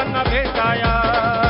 चरण भेटाया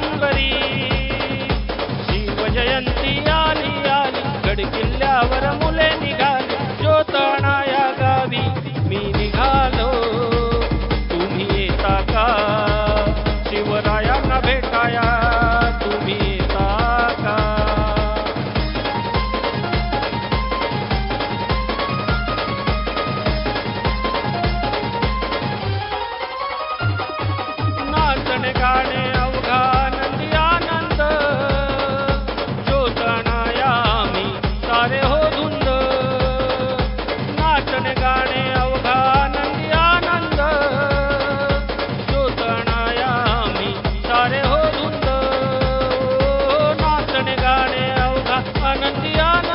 शाणे अवघानंदी आनंद. ज्योतनायामी सारे हो धुंद. नाचणे गाणे अवघानंदी आनंद. ज्योतनायामी सारे हो धुंद. नाचणे गाणे अवघा आनंदी आनंद.